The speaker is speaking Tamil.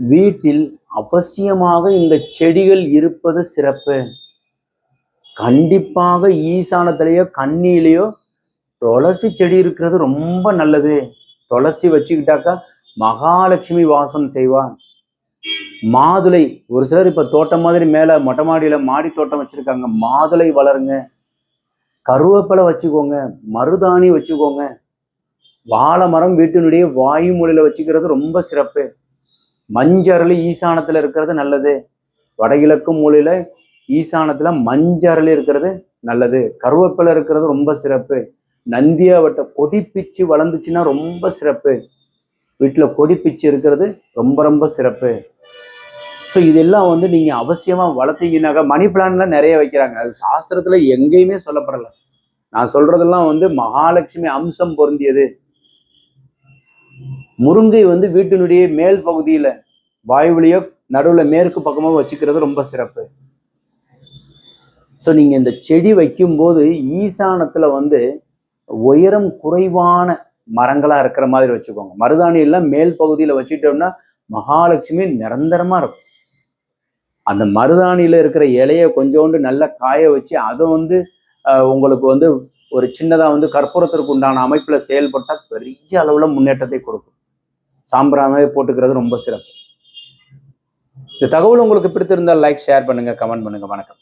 வீட்டில் அவசியமாக இந்த செடிகள் இருப்பது சிறப்பு. கண்டிப்பாக ஈசானத்திலேயோ கண்ணியிலேயோ துளசி செடி இருக்கிறது ரொம்ப நல்லது. துளசி வச்சுக்கிட்டாக்கா மகாலட்சுமி வாசம் செய்வார். மாதுளை ஒரு சிலர் இப்போ தோட்டம் மாதிரி மேலே மொட்டை மாடியில் மாடி தோட்டம் வச்சுருக்காங்க. மாதுளை வளருங்க. கருவேப்பிலை வச்சுக்கோங்க. மருதாணி வச்சுக்கோங்க. வாழை மரம் வீட்டினுடைய வாயு மூலையில் வச்சுக்கிறது ரொம்ப சிறப்பு. மஞ்சரளி ஈசானத்தில் இருக்கிறது நல்லது. வடகிழக்கு மூலையில் ஈசானத்தில் மஞ்சரளி இருக்கிறது நல்லது. கருவேப்பிலை இருக்கிறது ரொம்ப சிறப்பு. நந்தியாவட்ட கொடி பிச்சு வளர்ந்துச்சுன்னா ரொம்ப சிறப்பு. வீட்டில் கொடி பிச்சு இருக்கிறது ரொம்ப ரொம்ப சிறப்பு. ஸோ இதெல்லாம் வந்து நீங்கள் அவசியமாக வளர்த்தீங்கன்னாக்கா மணி பிளான்லாம் நிறைய வைக்கிறாங்க. அது சாஸ்திரத்தில் எங்கேயுமே சொல்லப்படலை. நான் சொல்கிறதெல்லாம் வந்து மகாலட்சுமி அம்சம் பொருந்தியது. முருங்கை வந்து வீட்டினுடைய மேல் பகுதியில வாயுவிலையோ நடுவுல மேற்கு பக்கமாக வச்சுக்கிறது ரொம்ப சிறப்பு. ஸோ நீங்க இந்த செடி வைக்கும்போது ஈசானத்துல வந்து உயரம் குறைவான மரங்களா இருக்கிற மாதிரி வச்சுக்கோங்க. மருதாணி எல்லாம் மேல் பகுதியில வச்சுட்டோம்னா மகாலட்சுமி நிரந்தரமா இருக்கும். அந்த மருதாணியில் இருக்கிற இலையை கொஞ்சோண்டு நல்லா காய வச்சு அதை வந்து உங்களுக்கு வந்து ஒரு சின்னதா வந்து கற்பூரத்திற்கு உண்டான அமைப்புல செயல்பட்டா பெரிய அளவுல முன்னேற்றத்தை கொடுக்கும். சாம்பிராமே போட்டுக்கிறது ரொம்ப சிறப்பு. இந்த தகவல் உங்களுக்கு பிடித்திருந்தால் லைக் ஷேர் பண்ணுங்க கமெண்ட் பண்ணுங்க. வணக்கம்.